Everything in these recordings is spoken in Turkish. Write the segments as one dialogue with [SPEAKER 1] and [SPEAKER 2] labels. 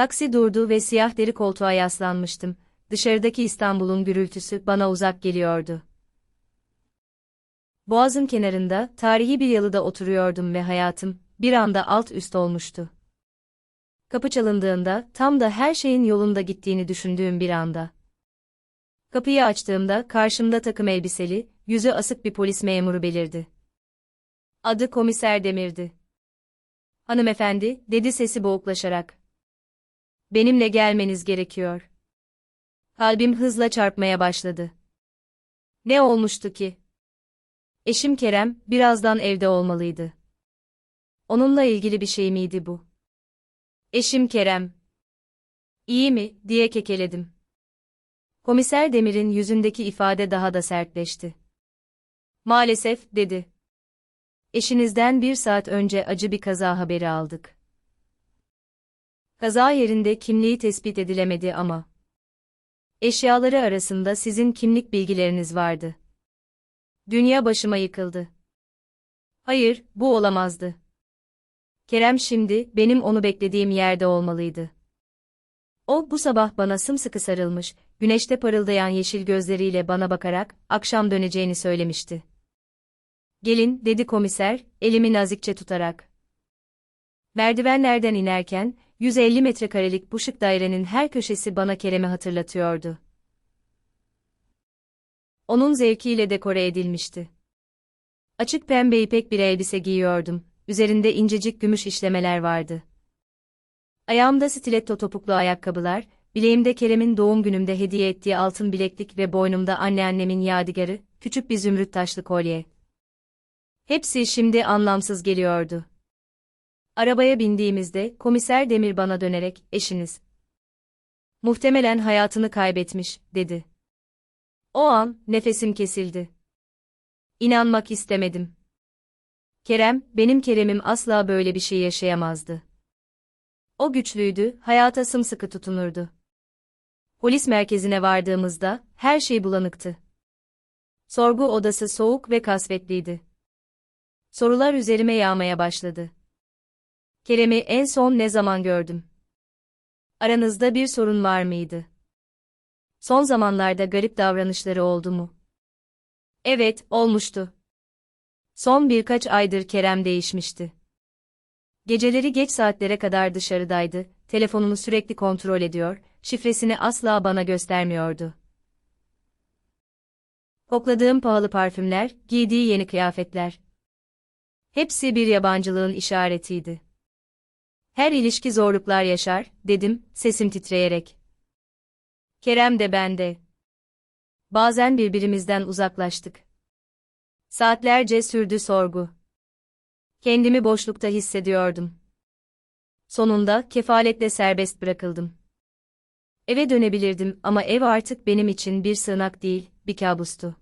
[SPEAKER 1] Taksi durdu ve siyah deri koltuğa yaslanmıştım. Dışarıdaki İstanbul'un gürültüsü bana uzak geliyordu. Boğazın kenarında, tarihi bir yalıda oturuyordum ve hayatım, bir anda alt üst olmuştu. Kapı çalındığında, tam da her şeyin yolunda gittiğini düşündüğüm bir anda. Kapıyı açtığımda, karşımda takım elbiseli, yüzü asık bir polis memuru belirdi. Adı Komiser Demir'di. Hanımefendi, dedi sesi boğuklaşarak. Benimle gelmeniz gerekiyor. Kalbim hızla çarpmaya başladı. Ne olmuştu ki? Eşim Kerem, birazdan evde olmalıydı. Onunla ilgili bir şey miydi bu? Eşim Kerem. İyi mi, diye kekeledim. Komiser Demir'in yüzündeki ifade daha da sertleşti. Maalesef, dedi. Eşinizden bir saat önce acı bir kaza haberi aldık. Kaza yerinde kimliği tespit edilemedi ama. Eşyaları arasında sizin kimlik bilgileriniz vardı. Dünya başıma yıkıldı. Hayır, bu olamazdı. Kerem şimdi, benim onu beklediğim yerde olmalıydı. O, bu sabah bana sımsıkı sarılmış, güneşte parıldayan yeşil gözleriyle bana bakarak, akşam döneceğini söylemişti. Gelin, dedi komiser, elimi nazikçe tutarak. Merdivenlerden inerken, 150 metrekarelik bu şık dairenin her köşesi bana Kerem'i hatırlatıyordu. Onun zevkiyle dekore edilmişti. Açık pembe ipek bir elbise giyiyordum, üzerinde incecik gümüş işlemeler vardı. Ayağımda stiletto topuklu ayakkabılar, bileğimde Kerem'in doğum günümde hediye ettiği altın bileklik ve boynumda anneannemin yadigarı, küçük bir zümrüt taşlı kolye. Hepsi şimdi anlamsız geliyordu. Arabaya bindiğimizde komiser Demir bana dönerek, eşiniz. Muhtemelen hayatını kaybetmiş, dedi. O an, nefesim kesildi. İnanmak istemedim. Kerem, benim Kerem'im asla böyle bir şey yaşayamazdı. O güçlüydü, hayata sımsıkı tutunurdu. Polis merkezine vardığımızda, her şey bulanıktı. Sorgu odası soğuk ve kasvetliydi. Sorular üzerime yağmaya başladı. Kerem'i en son ne zaman gördüm? Aranızda bir sorun var mıydı? Son zamanlarda garip davranışları oldu mu? Evet, olmuştu. Son birkaç aydır Kerem değişmişti. Geceleri geç saatlere kadar dışarıdaydı, telefonunu sürekli kontrol ediyor, şifresini asla bana göstermiyordu. Kokladığım pahalı parfümler, giydiği yeni kıyafetler. Hepsi bir yabancılığın işaretiydi. Her ilişki zorluklar yaşar, dedim, sesim titreyerek. Kerem de ben de. Bazen birbirimizden uzaklaştık. Saatlerce sürdü sorgu. Kendimi boşlukta hissediyordum. Sonunda kefaletle serbest bırakıldım. Eve dönebilirdim ama ev artık benim için bir sığınak değil, bir kabustu.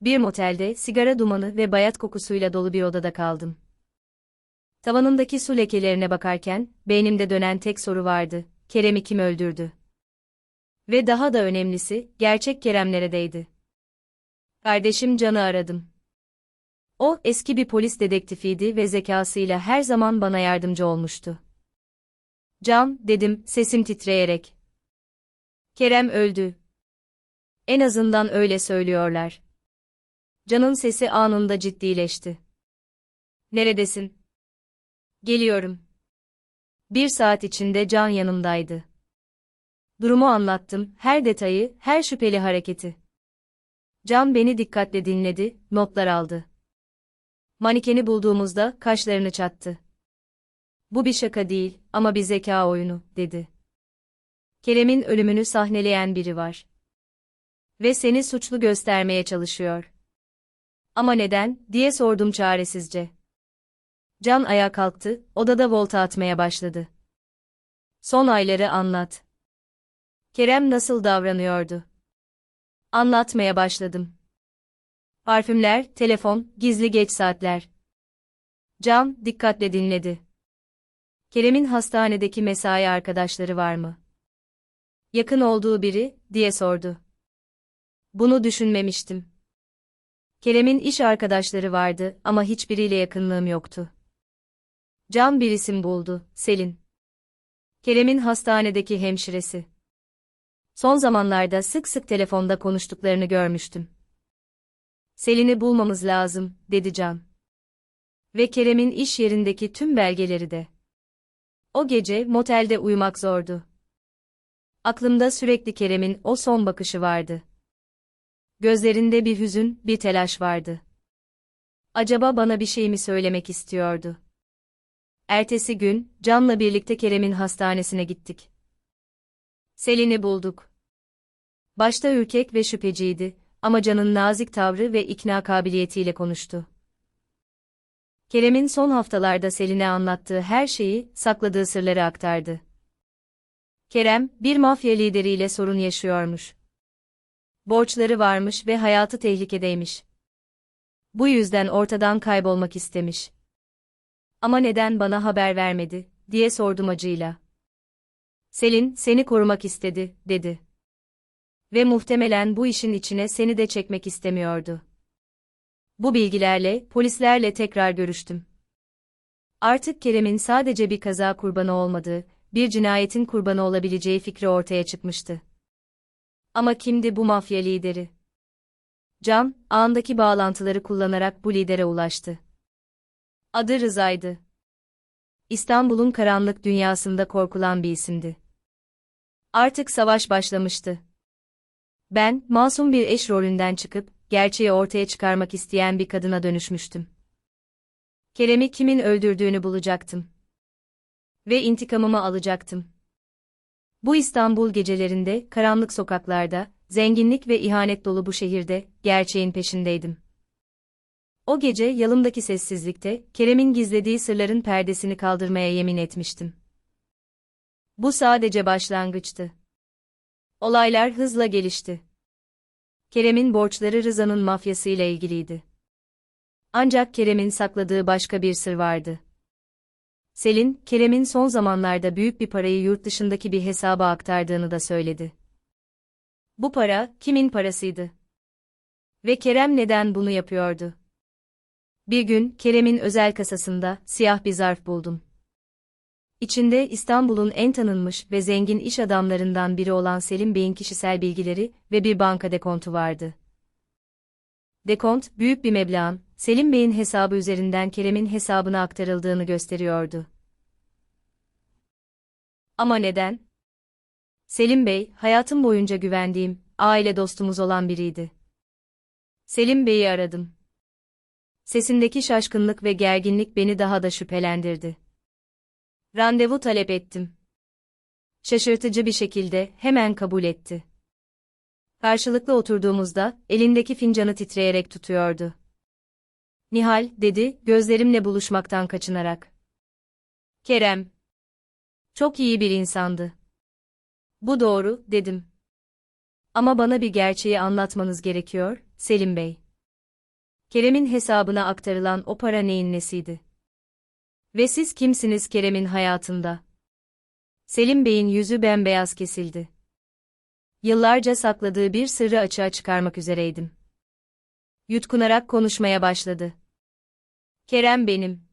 [SPEAKER 1] Bir motelde sigara dumanı ve bayat kokusuyla dolu bir odada kaldım. Tavanındaki su lekelerine bakarken, beynimde dönen tek soru vardı, Kerem'i kim öldürdü? Ve daha da önemlisi, gerçek Kerem neredeydi? Kardeşim Can'ı aradım. O, eski bir polis dedektifiydi ve zekasıyla her zaman bana yardımcı olmuştu. Can, dedim, sesim titreyerek. Kerem öldü. En azından öyle söylüyorlar. Can'ın sesi anında ciddileşti. Neredesin? Geliyorum. Bir saat içinde Can yanımdaydı. Durumu anlattım, her detayı, her şüpheli hareketi. Can beni dikkatle dinledi, notlar aldı. Manikeni bulduğumuzda kaşlarını çattı. Bu bir şaka değil ama bir zeka oyunu, dedi. Kerem'in ölümünü sahneleyen biri var. Ve seni suçlu göstermeye çalışıyor. Ama neden, diye sordum çaresizce. Can ayağa kalktı, odada volta atmaya başladı. Son ayları anlat. Kerem nasıl davranıyordu? Anlatmaya başladım. Parfümler, telefon, gizli geç saatler. Can, dikkatle dinledi. Kerem'in hastanedeki mesai arkadaşları var mı? Yakın olduğu biri, diye sordu. Bunu düşünmemiştim. Kerem'in iş arkadaşları vardı ama hiçbiriyle yakınlığım yoktu. Can bir isim buldu, Selin. Kerem'in hastanedeki hemşiresi. Son zamanlarda sık sık telefonda konuştuklarını görmüştüm. Selin'i bulmamız lazım, dedi Can. Ve Kerem'in iş yerindeki tüm belgeleri de. O gece motelde uyumak zordu. Aklımda sürekli Kerem'in o son bakışı vardı. Gözlerinde bir hüzün, bir telaş vardı. Acaba bana bir şey mi söylemek istiyordu? Ertesi gün, Can'la birlikte Kerem'in hastanesine gittik. Selin'i bulduk. Başta ürkek ve şüpheciydi ama Can'ın nazik tavrı ve ikna kabiliyetiyle konuştu. Kerem'in son haftalarda Selin'e anlattığı her şeyi, sakladığı sırları aktardı. Kerem, bir mafya lideriyle sorun yaşıyormuş. Borçları varmış ve hayatı tehlikedeymiş. Bu yüzden ortadan kaybolmak istemiş. Ama neden bana haber vermedi, diye sordum acıyla. Selin, seni korumak istedi, dedi. Ve muhtemelen bu işin içine seni de çekmek istemiyordu. Bu bilgilerle, polislerle tekrar görüştüm. Artık Kerem'in sadece bir kaza kurbanı olmadığı, bir cinayetin kurbanı olabileceği fikri ortaya çıkmıştı. Ama kimdi bu mafya lideri? Can, ağındaki bağlantıları kullanarak bu lidere ulaştı. Adı Rıza'ydı. İstanbul'un karanlık dünyasında korkulan bir isimdi. Artık savaş başlamıştı. Ben, masum bir eş rolünden çıkıp, gerçeği ortaya çıkarmak isteyen bir kadına dönüşmüştüm. Kerem'i kimin öldürdüğünü bulacaktım. Ve intikamımı alacaktım. Bu İstanbul gecelerinde, karanlık sokaklarda, zenginlik ve ihanet dolu bu şehirde, gerçeğin peşindeydim. O gece yalımdaki sessizlikte, Kerem'in gizlediği sırların perdesini kaldırmaya yemin etmiştim. Bu sadece başlangıçtı. Olaylar hızla gelişti. Kerem'in borçları Rıza'nın mafyasıyla ilgiliydi. Ancak Kerem'in sakladığı başka bir sır vardı. Selin, Kerem'in son zamanlarda büyük bir parayı yurt dışındaki bir hesaba aktardığını da söyledi. Bu para, kimin parasıydı? Ve Kerem neden bunu yapıyordu? Bir gün, Kerem'in özel kasasında, siyah bir zarf buldum. İçinde İstanbul'un en tanınmış ve zengin iş adamlarından biri olan Selim Bey'in kişisel bilgileri ve bir banka dekontu vardı. Dekont, büyük bir meblağın, Selim Bey'in hesabı üzerinden Kerem'in hesabına aktarıldığını gösteriyordu. Ama neden? Selim Bey, hayatım boyunca güvendiğim, aile dostumuz olan biriydi. Selim Bey'i aradım. Sesindeki şaşkınlık ve gerginlik beni daha da şüphelendirdi. Randevu talep ettim. Şaşırtıcı bir şekilde hemen kabul etti. Karşılıklı oturduğumuzda elindeki fincanı titreyerek tutuyordu. Nihal, dedi, gözlerimle buluşmaktan kaçınarak. Kerem. Çok iyi bir insandı. Bu doğru, dedim. Ama bana bir gerçeği anlatmanız gerekiyor, Selim Bey. Kerem'in hesabına aktarılan o para neyin nesiydi? Ve siz kimsiniz Kerem'in hayatında? Selim Bey'in yüzü bembeyaz kesildi. Yıllarca sakladığı bir sırrı açığa çıkarmak üzereydim. Yutkunarak konuşmaya başladı. Kerem benim.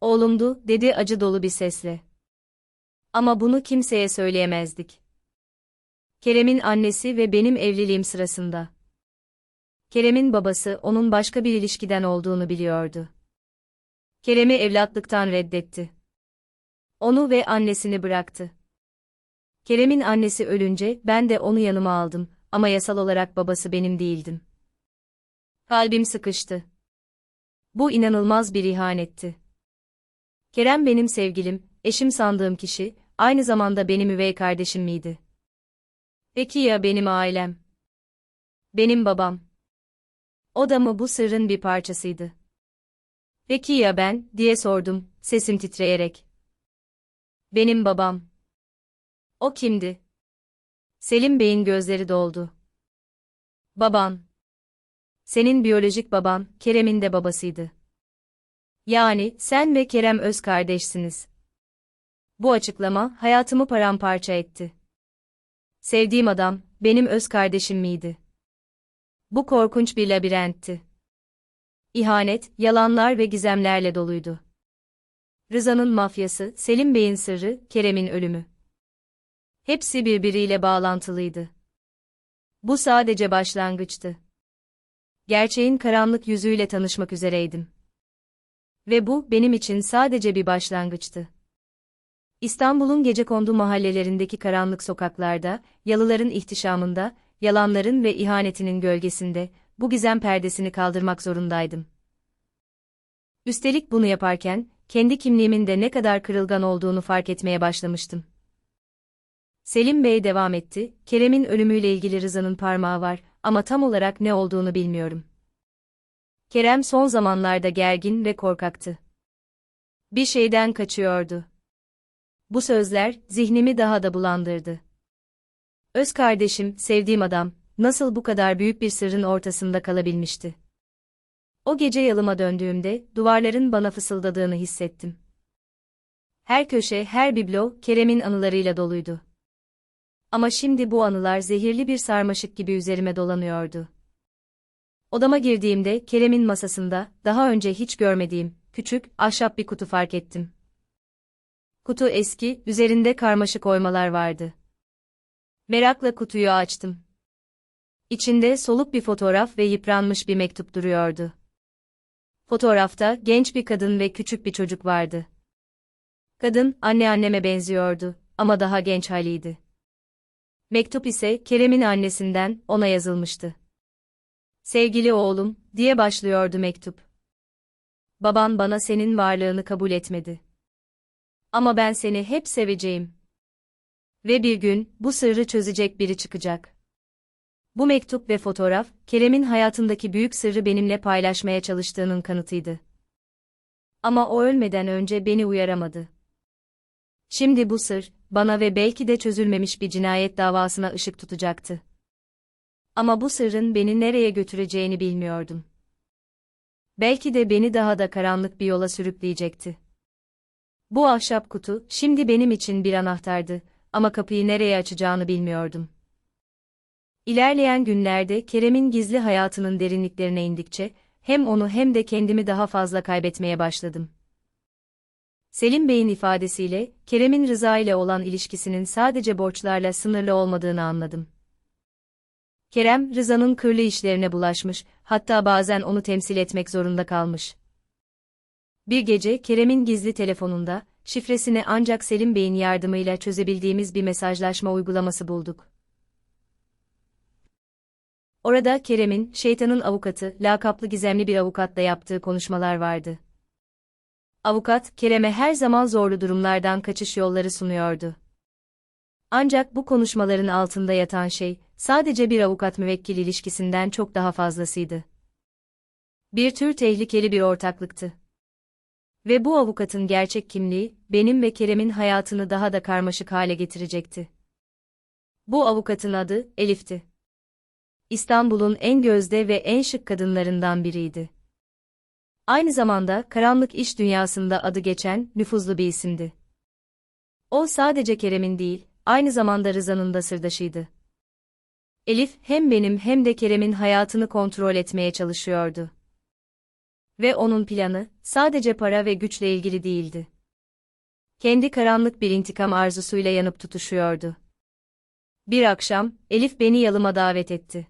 [SPEAKER 1] Oğlumdu, dedi acı dolu bir sesle. Ama bunu kimseye söyleyemezdik. Kerem'in annesi ve benim evliliğim sırasında. Kerem'in babası onun başka bir ilişkiden olduğunu biliyordu. Kerem'i evlatlıktan reddetti. Onu ve annesini bıraktı. Kerem'in annesi ölünce ben de onu yanıma aldım ama yasal olarak babası benim değildim. Kalbim sıkıştı. Bu inanılmaz bir ihanetti. Kerem benim sevgilim, eşim sandığım kişi, aynı zamanda benim üvey kardeşim miydi? Peki ya benim ailem? Benim babam. O da mı bu sırrın bir parçasıydı? Peki ya ben, diye sordum, sesim titreyerek. Benim babam. O kimdi? Selim Bey'in gözleri doldu. Baban. Senin biyolojik baban, Kerem'in de babasıydı. Yani, sen ve Kerem öz kardeşsiniz. Bu açıklama, hayatımı paramparça etti. Sevdiğim adam, benim öz kardeşim miydi? Bu korkunç bir labirentti. İhanet, yalanlar ve gizemlerle doluydu. Rıza'nın mafyası, Selim Bey'in sırrı, Kerem'in ölümü. Hepsi birbiriyle bağlantılıydı. Bu sadece başlangıçtı. Gerçeğin karanlık yüzüyle tanışmak üzereydim. Ve bu, benim için sadece bir başlangıçtı. İstanbul'un gecekondu mahallelerindeki karanlık sokaklarda, yalıların ihtişamında, yalanların ve ihanetinin gölgesinde, bu gizem perdesini kaldırmak zorundaydım. Üstelik bunu yaparken, kendi kimliğimin de ne kadar kırılgan olduğunu fark etmeye başlamıştım. Selim Bey devam etti, Kerem'in ölümüyle ilgili Rıza'nın parmağı var ama tam olarak ne olduğunu bilmiyorum. Kerem son zamanlarda gergin ve korkaktı. Bir şeyden kaçıyordu. Bu sözler zihnimi daha da bulandırdı. Öz kardeşim, sevdiğim adam, nasıl bu kadar büyük bir sırrın ortasında kalabilmişti? O gece yalıma döndüğümde, duvarların bana fısıldadığını hissettim. Her köşe, her biblo, Kerem'in anılarıyla doluydu. Ama şimdi bu anılar zehirli bir sarmaşık gibi üzerime dolanıyordu. Odama girdiğimde Kerem'in masasında, daha önce hiç görmediğim, küçük, ahşap bir kutu fark ettim. Kutu eski, üzerinde karmaşık oymalar vardı. Merakla kutuyu açtım. İçinde soluk bir fotoğraf ve yıpranmış bir mektup duruyordu. Fotoğrafta genç bir kadın ve küçük bir çocuk vardı. Kadın, anneanneme benziyordu ama daha genç haliydi. Mektup ise Kerem'in annesinden ona yazılmıştı. Sevgili oğlum, diye başlıyordu mektup. Baban bana senin varlığını kabul etmedi. Ama ben seni hep seveceğim. Ve bir gün, bu sırrı çözecek biri çıkacak. Bu mektup ve fotoğraf, Kerem'in hayatındaki büyük sırrı benimle paylaşmaya çalıştığının kanıtıydı. Ama o ölmeden önce beni uyaramadı. Şimdi bu sır, bana ve belki de çözülmemiş bir cinayet davasına ışık tutacaktı. Ama bu sırrın beni nereye götüreceğini bilmiyordum. Belki de beni daha da karanlık bir yola sürükleyecekti. Bu ahşap kutu, şimdi benim için bir anahtardı, ama kapıyı nereye açacağını bilmiyordum. İlerleyen günlerde Kerem'in gizli hayatının derinliklerine indikçe, hem onu hem de kendimi daha fazla kaybetmeye başladım. Selim Bey'in ifadesiyle, Kerem'in Rıza ile olan ilişkisinin sadece borçlarla sınırlı olmadığını anladım. Kerem, Rıza'nın kırlı işlerine bulaşmış, hatta bazen onu temsil etmek zorunda kalmış. Bir gece Kerem'in gizli telefonunda, şifresini ancak Selim Bey'in yardımıyla çözebildiğimiz bir mesajlaşma uygulaması bulduk. Orada Kerem'in, şeytanın avukatı, lakaplı gizemli bir avukatla yaptığı konuşmalar vardı. Avukat, Kerem'e her zaman zorlu durumlardan kaçış yolları sunuyordu. Ancak bu konuşmaların altında yatan şey, sadece bir avukat müvekkil ilişkisinden çok daha fazlasıydı. Bir tür tehlikeli bir ortaklıktı. Ve bu avukatın gerçek kimliği, benim ve Kerem'in hayatını daha da karmaşık hale getirecekti. Bu avukatın adı, Elif'ti. İstanbul'un en gözde ve en şık kadınlarından biriydi. Aynı zamanda karanlık iş dünyasında adı geçen nüfuzlu bir isimdi. O sadece Kerem'in değil, aynı zamanda Rıza'nın da sırdaşıydı. Elif hem benim hem de Kerem'in hayatını kontrol etmeye çalışıyordu. Ve onun planı sadece para ve güçle ilgili değildi. Kendi karanlık bir intikam arzusuyla yanıp tutuşuyordu. Bir akşam Elif beni yalıma davet etti.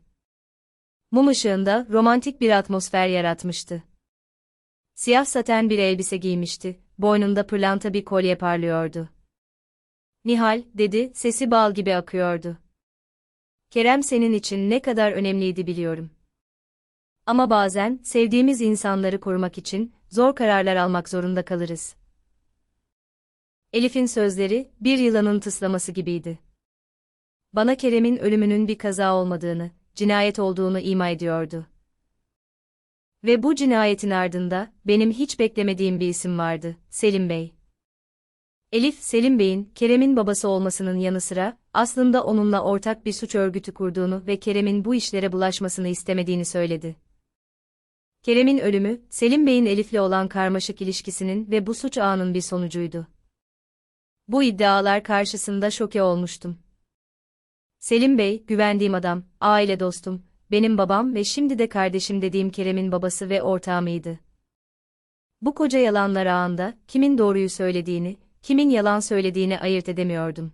[SPEAKER 1] Mum ışığında romantik bir atmosfer yaratmıştı. Siyah saten bir elbise giymişti, boynunda pırlanta bir kolye parlıyordu. Nihal, dedi, sesi bal gibi akıyordu. Kerem senin için ne kadar önemliydi biliyorum. Ama bazen, sevdiğimiz insanları korumak için, zor kararlar almak zorunda kalırız. Elif'in sözleri, bir yılanın tıslaması gibiydi. Bana Kerem'in ölümünün bir kaza olmadığını, cinayet olduğunu ima ediyordu. Ve bu cinayetin ardında, benim hiç beklemediğim bir isim vardı, Selim Bey. Elif, Selim Bey'in, Kerem'in babası olmasının yanı sıra, aslında onunla ortak bir suç örgütü kurduğunu ve Kerem'in bu işlere bulaşmasını istemediğini söyledi. Kerem'in ölümü, Selim Bey'in Elif'le olan karmaşık ilişkisinin ve bu suç ağının bir sonucuydu. Bu iddialar karşısında şoke olmuştum. Selim Bey, güvendiğim adam, aile dostum, benim babam ve şimdi de kardeşim dediğim Kerem'in babası ve ortağımıydı. Bu koca yalanlar ağında, kimin doğruyu söylediğini, kimin yalan söylediğini ayırt edemiyordum.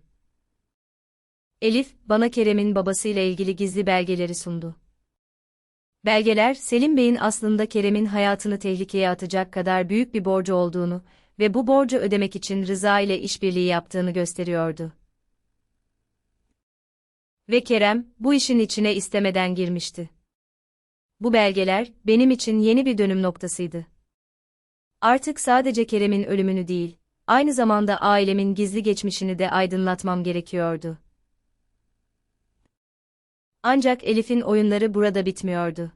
[SPEAKER 1] Elif, bana Kerem'in babasıyla ilgili gizli belgeleri sundu. Belgeler, Selim Bey'in aslında Kerem'in hayatını tehlikeye atacak kadar büyük bir borcu olduğunu ve bu borcu ödemek için Rıza ile işbirliği yaptığını gösteriyordu. Ve Kerem, bu işin içine istemeden girmişti. Bu belgeler, benim için yeni bir dönüm noktasıydı. Artık sadece Kerem'in ölümünü değil, aynı zamanda ailemin gizli geçmişini de aydınlatmam gerekiyordu. Ancak Elif'in oyunları burada bitmiyordu.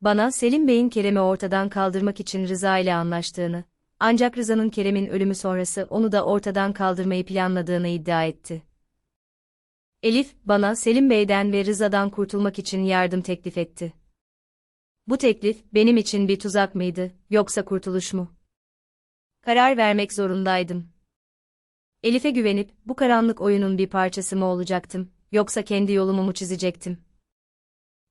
[SPEAKER 1] Bana Selim Bey'in Kerem'i ortadan kaldırmak için Rıza ile anlaştığını, ancak Rıza'nın Kerem'in ölümü sonrası onu da ortadan kaldırmayı planladığını iddia etti. Elif, bana Selim Bey'den ve Rıza'dan kurtulmak için yardım teklif etti. Bu teklif, benim için bir tuzak mıydı, yoksa kurtuluş mu? Karar vermek zorundaydım. Elif'e güvenip, bu karanlık oyunun bir parçası mı olacaktım, yoksa kendi yolumu mu çizecektim?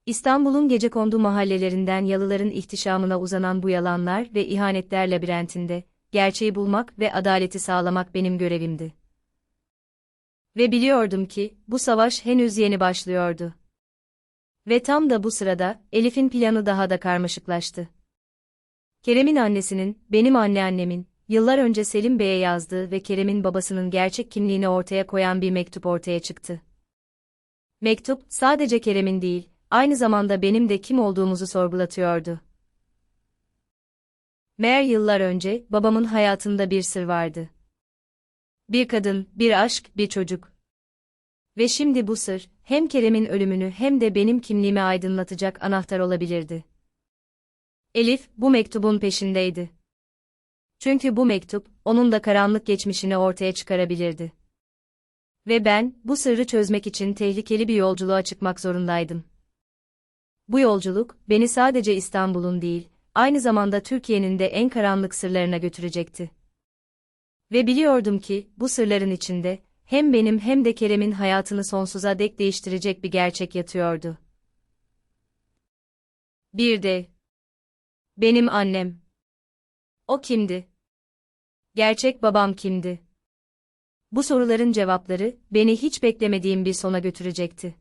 [SPEAKER 1] İstanbul'un gecekondu mahallelerinden yalıların ihtişamına uzanan bu yalanlar ve ihanetler labirentinde, gerçeği bulmak ve adaleti sağlamak benim görevimdi. Ve biliyordum ki, bu savaş henüz yeni başlıyordu. Ve tam da bu sırada, Elif'in planı daha da karmaşıklaştı. Kerem'in annesinin, benim anneannemin, yıllar önce Selim Bey'e yazdığı ve Kerem'in babasının gerçek kimliğini ortaya koyan bir mektup ortaya çıktı. Mektup, sadece Kerem'in değil, aynı zamanda benim de kim olduğumuzu sorgulatıyordu. Meğer yıllar önce, babamın hayatında bir sır vardı. Bir kadın, bir aşk, bir çocuk. Ve şimdi bu sır, hem Kerem'in ölümünü hem de benim kimliğimi aydınlatacak anahtar olabilirdi. Elif, bu mektubun peşindeydi. Çünkü bu mektup, onun da karanlık geçmişini ortaya çıkarabilirdi. Ve ben, bu sırrı çözmek için tehlikeli bir yolculuğa çıkmak zorundaydım. Bu yolculuk, beni sadece İstanbul'un değil, aynı zamanda Türkiye'nin de en karanlık sırlarına götürecekti. Ve biliyordum ki, bu sırların içinde, hem benim hem de Kerem'in hayatını sonsuza dek değiştirecek bir gerçek yatıyordu. Bir de, benim annem. O kimdi? Gerçek babam kimdi? Bu soruların cevapları, beni hiç beklemediğim bir sona götürecekti.